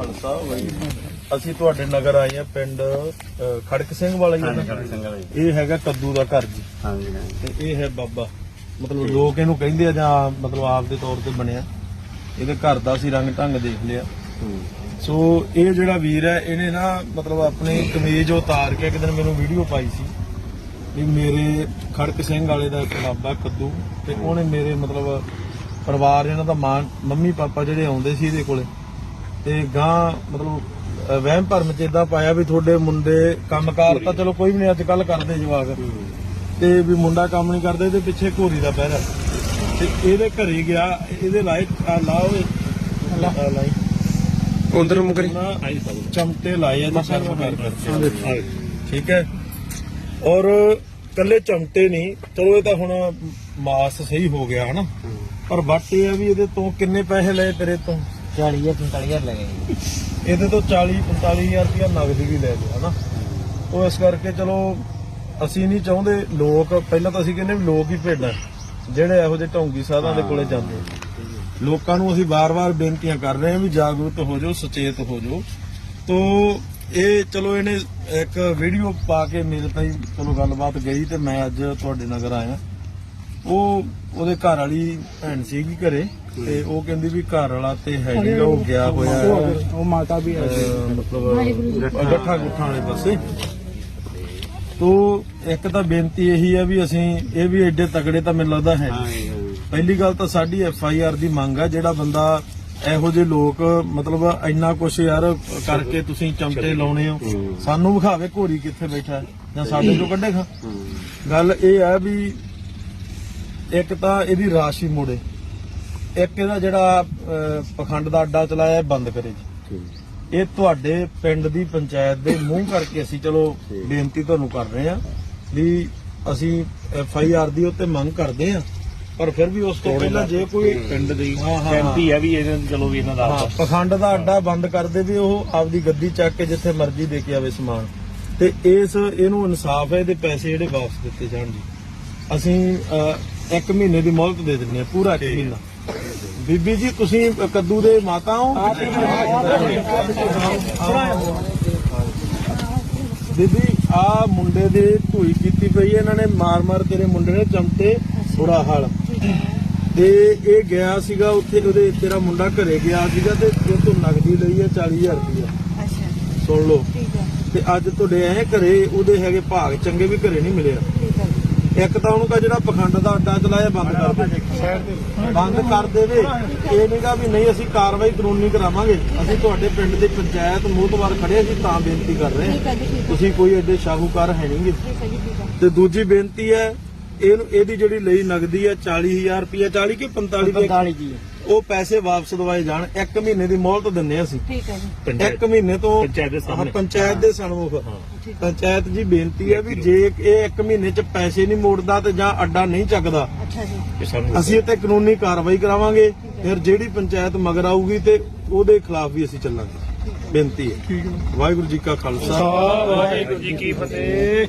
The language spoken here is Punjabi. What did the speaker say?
ਖਾਲਸਾ ਵਾਹਿਗੁਰੂ ਅਸੀਂ ਤੁਹਾਡੇ ਨਗਰ ਆਏ ਆ ਪਿੰਡ ਅ, ਖੜਕ ਸਿੰਘ ਵਾਲਾ ਹੀ ਹੈ ਨਾ? ਇਹ ਹੈਗਾ ਕੱਦੂ ਦਾ ਘਰ ਜੀ। ਹਾਂਜੀ ਤੇ ਇਹ ਹੈ ਬਾਬਾ। ਮਤਲਬ ਲੋਕ ਇਹਨੂੰ ਕਹਿੰਦੇ ਆ ਜਾਂ ਮਤਲਬ ਆਪ ਦੇ ਤੌਰ ਤੇ ਬਣਿਆ। ਇਹਦੇ ਘਰ ਦਾ ਅਸੀਂ ਰੰਗ ਢੰਗ ਦੇਖ ਲਿਆ। ਸੋ ਇਹ ਜਿਹੜਾ ਵੀਰ ਹੈ ਇਹਨੇ ਨਾ ਮਤਲਬ ਆਪਣੀ ਕਮੀਜ਼ ਉਤਾਰ ਕੇ ਇੱਕ ਦਿਨ ਮੈਨੂੰ ਵੀਡੀਓ ਪਾਈ ਸੀ ਵੀ ਮੇਰੇ ਖੜਕ ਸਿੰਘ ਵਾਲੇ ਦਾ ਇੱਕ ਬਾਬਾ ਕੱਦੂ ਤੇ ਉਹਨੇ ਮੇਰੇ ਮਤਲਬ ਪਰਿਵਾਰ ਇਹਨਾਂ ਦਾ ਮਾਂ ਮੰਮੀ ਪਾਪਾ ਜਿਹੜੇ ਆਉਂਦੇ ਸੀ ਇਹਦੇ ਕੋਲੇ ਤੇ ਗਾਂ ਮਤਲਬ ਵਹਿਮ ਭਰਮ ਚ ਇਦਾਂ ਪਾਇਆ ਵੀ ਤੁਹਾਡੇ ਮੁੰਡੇ ਕੰਮਕਾਰ ਤਾਂ ਚਲੋ ਕੋਈ ਵੀ ਨਹੀਂ ਅੱਜ ਕੱਲ ਕਰਦੇ ਜਵਾਕ। ਤੇ ਵੀ ਮੁੰਡਾ ਕੰਮ ਨਹੀਂ ਕਰਦਾ ਇਹਦੇ ਪਿੱਛੇ ਘੋਰੀ ਦਾ ਪਹਿਰਾ। ਤੇ ਇਹਦੇ ਘਰੇ ਗਿਆ ਇਹਦੇ ਲਾਇਕ ਆ ਲਾਓ ਲਾਈ। ਉਧਰ ਮੁਕਰੀ। ਚਮਟੇ ਲਾਏ ਆ ਜੀ ਠੀਕ ਹੈ। ਔਰ ਕੱਲੇ ਚਮਟੇ ਨਹੀਂ ਚਲੋ ਇਹ ਤਾਂ ਹੁਣ ਮਾਸ ਸਹੀ ਹੋ ਗਿਆ ਹਨਾ? ਪਰ ਵੱਟ ਇਹ ਆ ਵੀ ਇਹਦੇ ਤੋਂ ਕਿੰਨੇ ਪੈਸੇ ਲਏ ਤੇਰੇ ਤੋਂ? 40 ਜਾਂ 45 ਲੱਗੇ ਇਹਦੇ ਤੋਂ 40 45000 ਰੁਪਇਆ ਨਗਦ ਵੀ ਲੈ ਲਿਆ, ਹਨਾ? ਉਹ ਇਸ ਕਰਕੇ ਚਲੋ, ਅਸੀਂ ਨਹੀਂ ਚਾਹੁੰਦੇ ਲੋਕ, ਪਹਿਲਾਂ ਤਾਂ ਅਸੀਂ ਕਹਿੰਦੇ ਵੀ ਲੋਕ ਹੀ ਭੇਡਾਂ, ਜਿਹੜੇ ਇਹੋ ਜਿਹੇ ਢੌਂਗੀ ਸਾਧਾਂ ਦੇ ਕੋਲੇ ਜਾਂਦੇ ਲੋਕਾਂ ਨੂੰ ਅਸੀਂ ਵਾਰ-ਵਾਰ ਬੇਨਤੀਆਂ ਕਰ ਰਹੇ ਹਾਂ ਵੀ ਜਾਗਰੂਕ ਹੋ ਜਾਓ, ਸੁਚੇਤ ਹੋ ਜਾਓ। ਤੋ, ਇਹ ਚਲੋ ਇਹਨੇ ਇੱਕ ਵੀਡੀਓ ਪਾ ਕੇ ਮੇਰੇ ਤਾਈਂ ਚਲੋ ਗੱਲਬਾਤ ਗਈ ਤੇ ਮੈਂ ਅੱਜ ਤੁਹਾਡੇ ਨਗਰ ਆਇਆ। ਉਹ ਉਹਦੇ ਘਰ ਵਾਲੀ ਭੈਣ ਸੀਗੀ ਘਰੇ ਤੇ ਉਹ ਕਹਿੰਦੀ ਵੀ ਘਰ ਵਾਲਾ ਤੇ ਹੈ ਨਹੀਂਗਾ ਉਹ ਗਿਆ ਹੋਇਆ ਹੈ। ਉਹ ਮਾਤਾ ਵੀ ਅਹ ਮਤਲਬ ਗੱਠਾ ਗੁੱਠਾਂ ਵਾਲੇ ਪਾਸੇ। ਤੋ ਇੱਕ ਤਾਂ ਬੇਨਤੀ ਇਹੀ ਹੈ ਵੀ ਅਸੀਂ ਇਹ ਵੀ ਐਡੇ ਤਗੜੇ ਤਾਂ ਮੈਨੂੰ ਲੱਗਦਾ ਹੈ ਨਹੀਂ। ਪਹਿਲੀ ਗੱਲ ਤਾਂ ਸਾਡੀ ਐਫ ਆਈ ਆਰ ਦੀ ਮੰਗ ਆ ਜਿਹੜਾ ਬੰਦਾ ਇਹੋ ਜਿਹੇ ਲੋਕ ਮਤਲਬ ਇੰਨਾ ਕੁਛ ਯਾਰ ਕਰਕੇ ਤੁਸੀਂ ਚਮਟੇ ਲਾਉਣੇ ਹੋ ਸਾਨੂੰ ਵਿਖਾਵੇ ਘੋੜੀ ਕਿੱਥੇ ਬੈਠਾ ਹੈ ਜਾਂ ਸਾਡੇ ਤੋਂ ਕੱਢੇਗਾ। ਗੱਲ ਇਹ ਹੈ ਵੀ ਇੱਕ ਤਾਂ ਇਹਦੀ ਰਾਸ਼ੀ ਮੋੜੇ। ਇੱਕ ਇਹਦਾ ਜਿਹੜਾ ਪਖੰਡ ਦਾ ਅੱਡਾ ਚਲਾਇਆ ਬੰਦ ਕਰੇ ਜੀ। ਇਹ ਤੁਹਾਡੇ ਪਿੰਡ ਦੀ ਪੰਚਾਇਤ ਦੇ ਮੂੰਹ ਕਰਕੇ ਅਸੀਂ ਚਲੋ ਬੇਨਤੀ ਤੁਹਾਨੂੰ ਕਰ ਰਹੇ ਹਾਂ ਵੀ ਅਸੀਂ ਐਫ ਆਈ ਆਰ ਦੀ ਉੱਤੇ ਮੰਗ ਕਰਦੇ ਹਾਂ ਪਰ ਫਿਰ ਵੀ ਉਸ ਤੋਂ ਪਹਿਲਾਂ ਜੇ ਕੋਈ ਪਿੰਡ ਦੀ। ਐਮਪੀ ਹੈ ਵੀ ਇਹਨਾਂ ਚਲੋ ਵੀ ਇਹਨਾਂ ਦਾ ਪਖੰਡ ਦਾ ਅੱਡਾ ਬੰਦ ਕਰ ਦੇ ਵੀ ਉਹ ਆਪਦੀ ਗੱਦੀ ਚੱਕ ਕੇ ਜਿੱਥੇ ਮਰਜ਼ੀ ਦੇ ਕੇ ਆਵੇ ਸਮਾਨ। ਤੇ ਇਸ ਇਹਨੂੰ ਇਨਸਾਫ ਹੈ ਇਹਦੇ ਪੈਸੇ ਜਿਹੜੇ ਵਾਪਸ ਦਿੱਤੇ ਜਾਣ ਜੀ। ਅਸੀਂ ਅਹ, ਇੱਕ ਮਹੀਨੇ ਦੀ ਮੌਲਤ ਦੇ ਦਿੰਦੇ ਹਾਂ ਪੂਰਾ ਇੱਕ ਮਹੀਨਾ। ਬੀਬੀ ਜੀ ਤੁਸੀਂ ਕੱਦੂ ਦੇ ਮਾਤਾ ਹੋ? ਬੀਬੀ ਆ ਮੁੰਡੇ ਦੇ ਧੂਈ ਕੀਤੀ ਪਈ ਇਹਨਾਂ ਨੇ ਮਾਰ ਮਾਰ ਤੇਰੇ ਮੁੰਡੇ ਨੇ ਚਮਟੇ ਬੁਰਾ ਹਾਲ। ਤੇ ਇਹ ਗਿਆ ਸੀਗਾ ਉੱਥੇ ਉਹਦੇ ਤੇਰਾ ਮੁੰਡਾ ਘਰੇ ਗਿਆ ਸੀਗਾ ਤੇ ਇਹ ਤੋਂ ਨਗਦੀ ਲਈ ਹੈ 40000 ਰੁਪਇਆ ਅੱਛਾ। ਸੁਣ ਲਓ। ਠੀਕ ਹੈ। ਤੇ ਅੱਜ ਤੁਹਾਡੇ ਐ ਘਰੇ ਉਹਦੇ ਹੈਗੇ ਭਾਗ ਚੰਗੇ ਵੀ ਘਰੇ ਨਹੀਂ ਮਿਲਿਆ ਠੀਕ ਹੈ। ਜੀ। ਇੱਕ ਤਾਂ ਉਹਨੂੰ ਕਹ ਜਿਹੜਾ ਪਖੰਡ ਦਾ ਅੱਡਾ ਚਲਾਇਆ ਬੰਦ ਕਰ ਦੇ। ਬੰਦ ਕਰ ਦੇਵੇ। ਇਹ ਨਹੀਂਗਾ ਵੀ ਨਹੀਂ ਅਸੀਂ ਕਾਰਵਾਈ ਕਾਨੂੰਨੀ ਕਰਾਵਾਂਗੇ। ਅਸੀਂ ਤੁਹਾਡੇ ਪਿੰਡ ਦੇ ਪੰਚਾਇਤ ਮੋਹਤਵਾਰ ਖੜੇ ਅਸੀਂ ਤਾਂ ਬੇਨਤੀ ਕਰ ਰਹੇ ਹੈ। ਤੁਸੀਂ ਕੋਈ ਐਡੇ ਸ਼ਾਹੂਕਾਰ ਹੈ ਨਹੀਂਗੇ ਤੇ ਦੂਜੀ ਬੇਨਤੀ ਹੈ ਇਹਨੂੰ ਇਹਦੀ ਜਿਹੜੀ ਲਈ ਨਗਦੀ ਹੈ 40000 ਰੁਪਏ 40 ਕਿ 45 ਦੇ 45 ਜੀ ਉਹ ਪੈਸੇ ਵਾਪਸ ਦਵਾਏ ਜਾਣ ਇੱਕ ਮਹੀਨੇ ਦੀ ਮੌਲਤ ਦਿੰਨੇ ਹਾਂ ਅਸੀਂ। ਠੀਕ ਹੈ ਜੀ। ਇੱਕ ਮਹੀਨੇ ਤੋਂ ਪੰਚਾਇਤ ਦੇ ਸਾਹਮਣੇ। ਪੰਚਾਇਤ ਦੇ ਸਨਮੁਖ। ਪੰਚਾਇਤ ਜੀ ਬੇਨਤੀ ਹੈ ਵੀ ਜੇ ਇਹ ਇੱਕ ਮਹੀਨੇ ਚ ਪੈਸੇ ਨਹੀਂ ਮੋੜਦਾ ਤੇ ਜਾਂ ਅੱਡਾ ਨਹੀਂ ਚੱਕਦਾ ਅੱਛਾ ਜੀ। ਅਸੀਂ ਇਹ ਤੇ ਕਾਨੂੰਨੀ ਕਾਰਵਾਈ ਕਰਾਵਾਂਗੇ। ਫਿਰ ਜਿਹੜੀ ਪੰਚਾਇਤ ਮਗਰ ਆਊਗੀ ਤੇ ਉਹਦੇ ਖਿਲਾਫ ਵੀ ਅਸੀਂ ਚੱਲਾਂਗੇ। ਬੇਨਤੀ ਹੈ। ਵਾਹਿਗੁਰੂ ਜੀ ਕਾ ਖਾਲਸਾ। ਵਾਹਿਗੁਰੂ ਜੀ ਕੀ ਫਤਿਹ।